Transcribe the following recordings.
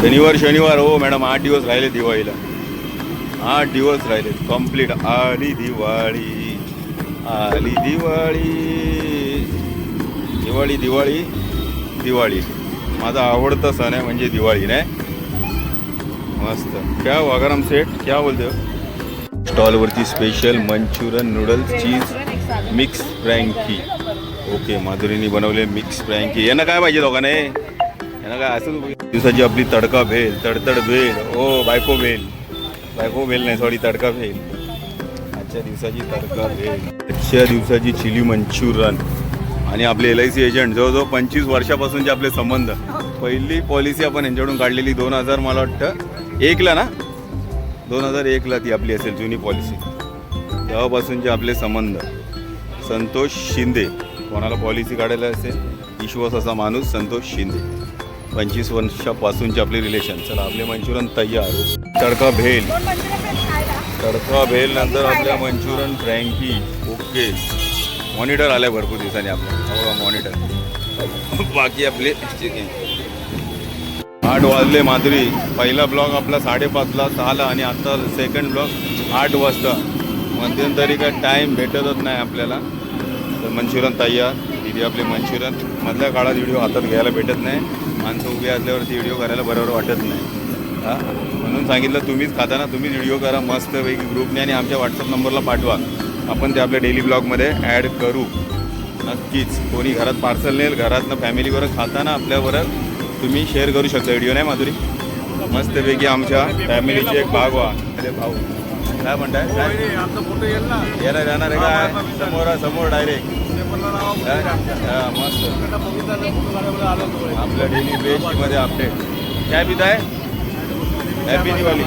शनिवार शनिवार हो मॅडम आठ दिवस राहिले दिवाळीला. आठ दिवस राहिले. कंप्लीट आली दिवाळी. आली दिवाळी. दिवाळी दिवाळी दिवाळी. माझा आवडता सण आहे म्हणजे दिवाळी नाही? मस्त. क्या वागाराम सेट क्या बोलते हो? स्टॉलवरती special manchurian noodles cheese mix frankie okay माधुरीनी बनवले मिक्स फ्रँकी यांना काय पाहिजे दोघांना? यांना काय असं दिवसाची आपली तडका भेल तडतड भेल ओ बायको भेल। बायको भेल नाही सॉरी तडका भेल। आजच्या दिवसाची तडका भेल। आजच्या दिवसाची चिली मंचुरियन आणि आपले एल आय सी एजंट जवळजवळ पंचवीस वर्षापासूनचे आपले संबंध. पहिली पॉलिसी आपण यांच्याकडून काढलेली दोन हजार मला वाटतं एकला ना? दोन हजार एकला ती आपली असेल जुनी पॉलिसी तेव्हापासूनचे आपले संबंध. संतोष शिंदे. कोणाला पॉलिसी काढायला असेल? विश्वास असा माणूस संतोष शिंदे. पंचवीस वर्षापासूनचे आपले रिलेशन चला आपले मंचुरियन तयार. तडका भेल. तडका भेल नंतर आपल्या मंचुरियन फ्रँकी. ओके. मॉनिटर आलाय भरपूर दिवसांनी आपलं. मॉनिटर. बाकी आपले chicken. आठ वाजले माधुरी. पहिला ब्लॉग आपला साडेपाचला सहाला आणि आता सेकंड ब्लॉग आठ वाजता. मध्यंतरी काय टाईम भेटतच नाही आपल्याला. तर मंचुरियन तयार. तिथे आपले मंचुरियन. मधल्या काळात व्हिडिओ हातात घ्यायला भेटत नाही. माणसं उभी असल्यावरती व्हिडिओ करायला बरोबर वाटत नाही. हा? म्हणून सांगितलं तुम्हीच खाताना तुम्हीच व्हिडिओ करा मस्तपैकी ग्रुपने आणि आमच्या व्हॉट्सअप नंबरला पाठवा. आपण ते आपल्या डेली ब्लॉगमध्ये ॲड करू. नक्कीच. कोणी घरात पार्सल नेल घरातनं फॅमिलीबरोबर खाताना आपल्याबरोबर तुम्ही शेअर करू शकता व्हिडिओ नाही माधुरी? मस्तपैकी आमच्या फॅमिलीचे एक भाग व्हा. अरे भाऊ. काय म्हणताय? काय? आमचा फोटो येईल ना येणार येणार आहे काय? समोर समोर डायरेक्ट मस्त आपल्या डेली बेस्टमध्ये अपडेट काय पिताय हॅपी दिवाळी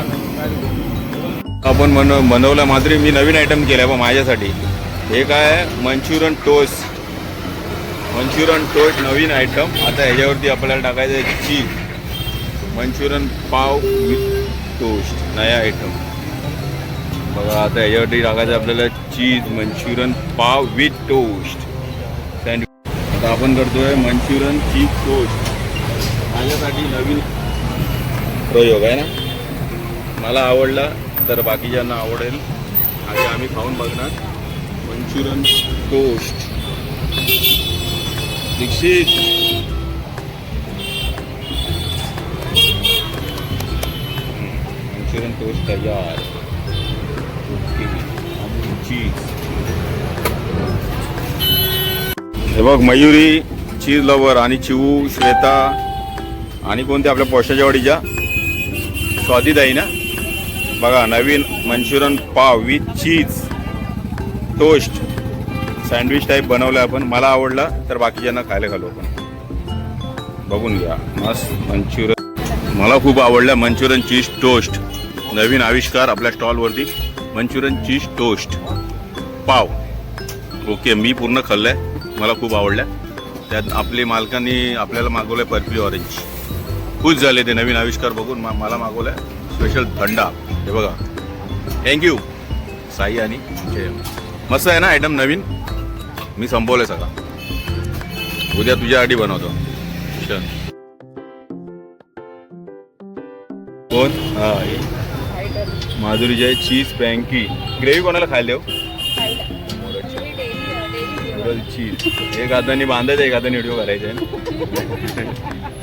आपण मन बनवलं मात्र मी नवीन आयटम केला बा माझ्यासाठी. हे काय? आहे मंचुरियन टोस्ट मंचुरियन टोस्ट नवीन आयटम आता ह्याच्यावरती आपल्याला टाकायचं आहे चीज मंचुरियन पाव विथ टोस्ट नया आयटम बघा आता ह्याच्यावरती टाकायचं आहे आपल्याला चीज मंचुरियन पाव विथ टोस्ट आता आपण करतोय मंचुरियन चीज टोस्ट माझ्यासाठी नवीन प्रयोग आहे ना? मला आवडला तर बाकीच्यांना आवडेल. आणि आम्ही खाऊन बघणार. Manchurian toast Dixit. Manchurian toast तयार. ओके. आणि चीज हे बघ मयुरी चीज लवर आणि चिवू श्वेता आणि कोणत्या आपल्या पोशाच्या वाडीच्या आहे ना? बघा नवीन मंचुरियन पाव with cheese toast sandwich type बनवलं आपण. मला आवडला तर बाकीच्यांना खायला घालू आपण. बघून घ्या. मस्त मंचुरियन. मला खूप आवडलं मंचुरियन चीज टोस्ट नवीन आविष्कार आपल्या स्टॉलवरती मंचुरियन चीज टोस्ट पाव. ओके मी पूर्ण खाल्लं आहे मला खूप आवडल्या. त्यात आपली मालकांनी आपल्याला मागवलंय पर्पली ऑरेंज खुश झाले ते नवीन आविष्कार बघून मा- मला मागवलंय स्पेशल थंडा हे बघा. थँक्यू साई आणि मस्त आहे ना आयटम नवीन? मी संपवलंय सगळा. उद्या तुझ्यासाठी बनवतो. चल कोण? हा. माधुरी माधुरीची आहे चीज पॅन्की ग्रेव्ही कोणाला खायला देऊ? चीज एक हाताने बांधायचं एक हाताने व्हिडिओ करायचा. आहे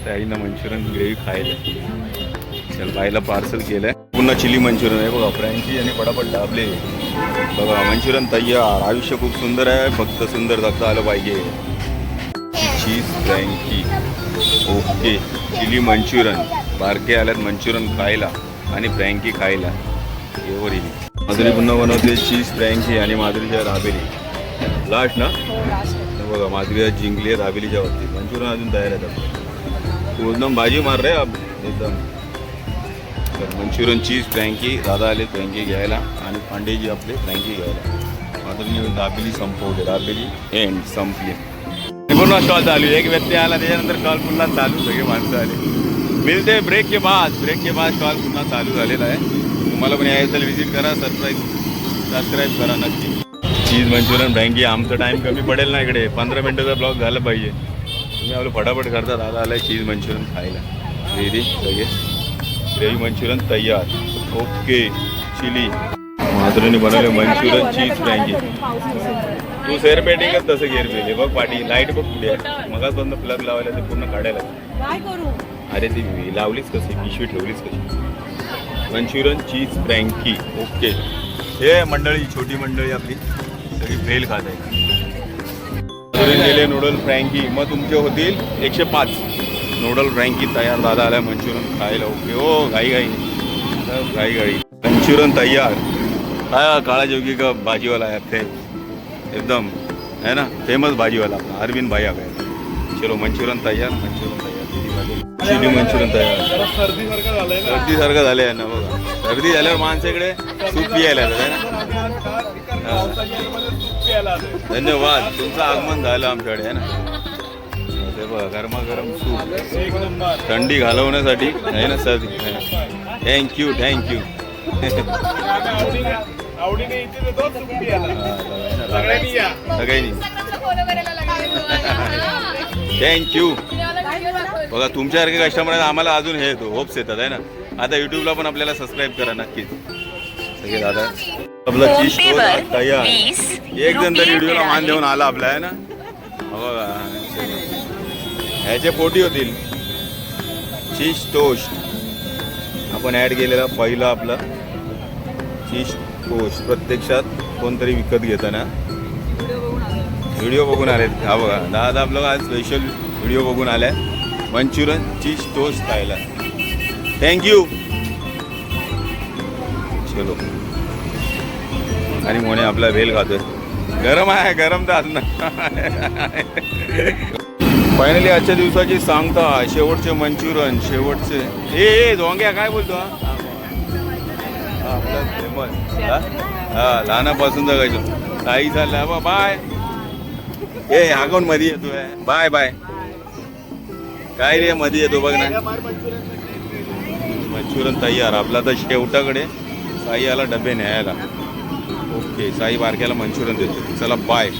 ताईनं मंचुरियन ग्रेव्ही खायला. चल बाईला पार्सल केलंय. पुन्हा चिली मंचुरियन आहे बघा फ्रँची आणि पटापट डाबले बघा मंचुरियन तयार. आयुष्य खूप सुंदर आहे. फक्त सुंदर जगता आलं पाहिजे. Cheese frankie okay chilli manchurian. बारके आल्यात मंचुरियन खायला आणि फ्रँकी खायला. एवढी. माधुरी पुन्हा बनवते चीज फ्रँकी आणि माधुरीच्या राबेली. लास्ट ना? बघा माधवी जिंकली आहे दाबेलीच्या वरती. मंचुरियन अजून तयार आहेत एकदम भाजी मार रे एकदम. तर मंचुरियन चीज फ्रँकी दादा आले फ्रँकी घ्यायला. आणि पांडेजी आपले फ्रँकी घ्यायला. माधुरीने दाबेली संपवली दाबेली एंड संपली. पूर्ण स्टॉल चालू आहे. एक व्यक्ती आला त्याच्यानंतर स्टॉल पुन्हा चालू सगळे माणसं आले. मिळते ब्रेक के बाद ब्रेक के बाद स्टॉल पुन्हा चालू झालेला आहे. तुम्हाला पण यायचं व्हिजिट करा सरप्राईज सबस्क्राईब करा नक्की. चीज मंचुरियन फ्रँकी आमचं टाईम कमी पडेल ना इकडे. पंधरा मिनटाचा ब्लॉग झाला पाहिजे. तुम्ही आपलं फटाफट करता दादा आलाय चीज मंचुरियन खायला. रेडी सगळे? ग्रेव्ही मंचुरियन तयार. Okay chilli. माधुरीने बनवले मंचुरियन चीज फ्रँकी तू सेर पेटिंगच तसं गेर पेले बघ पाठी लाइट बघ पुढे मगाच बंद प्लग लावायला ते पूर्ण काढायला. अरे ती लावलीच कशी? पिशवी ठेवलीच कशी? Manchurian cheese frankie okay. हे मंडळी छोटी मंडळी आपली. सगळी भेल खात आहे गेले नूडल फ्रँकी. मग तुमचे होतील एकशे पाच. नूडल फ्रँकी तयार. दादा आल्या मंचुरियन खायला. ओके हो घाई घाई सब घाई घाई मंचुरियन तयार. हा काळा जोगी का भाजीवाला है फे एकदम. है ना? फेमस भाजीवाला. अपना अरविंद भाई आ गए चलो मंचुरियन तयार मंचुरियन तयार. चिली मंचुरियन तयार. सर्दीसारखं झालंय ना. सर्दी सारखं झालंय यांना बघा. सर्दी झाल्यावर माणसाकडे सूप यायला येतात ना धन्यवाद. तुमचं आगमन झालं आमच्याकडे आहे ना? ते बघा गरमागरम सूप. थंडी घालवण्यासाठी आहे ना सर? थँक्यू थँक्यू सगळ्यांनी. सगळ्यांनी थँक्यू बघा तुमच्यासारखे कस्टमर आहेत आम्हाला अजून हे येतो होप्स येतात आहे ना? आता युट्यूबला पण आपल्याला सबस्क्राईब करा नक्कीच. सगळे दादा. आपला चीज टोस्ट तयार एक जण तरी व्हिडिओला मान देऊन आला आपला आहे ना? हा बघा ह्याचे पोटी होतील. चीज टोस्ट आपण ॲड केलेला पहिला आपला. चीज टोस्ट प्रत्यक्षात कोणतरी विकत घेताना व्हिडिओ बघून आलेत. हा बघा. दादा आपलं आज स्पेशल व्हिडिओ बघून आलाय. मंचुरियन चीज टोस्ट खायला. थँक यू चलो. आणि मोने आपला भेल खातोय. गरम आहे गरम तर ना. फायनली आजच्या दिवसाची सांगता शेवटचे मंचुरियन शेवटचे. ए ए झोंग्या काय बोलतो हा? हा, आपला फेमस. हा? लहानापासून जगायचो. ताई झाला बा बाय. ए अकाउंटमध्ये येतोय. Bye bye. काय रे मध्ये येतो बघ ना. मंचुरियन तयार आपला तर शेवटाकडे साई आला डबे न्यायला. ओके साई बारक्याला मंचुरियन देतो. चला बाय